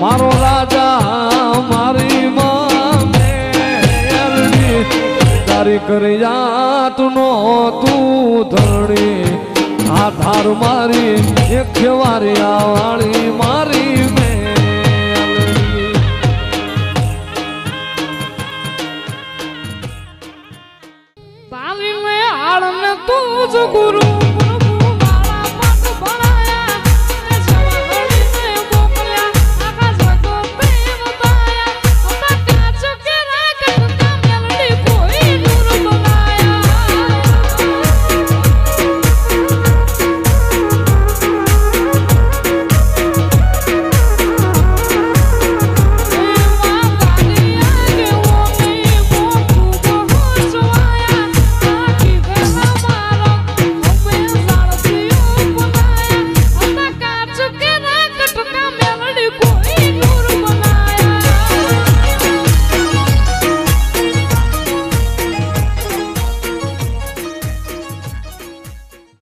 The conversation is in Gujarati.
મારો રાજા, મારી મારી તારી કર્યાત નો તું ધણી આ ધાર મારી, એક વારી વાળી મારી ભાવી મેં આળ ને તું જ ગુરુ.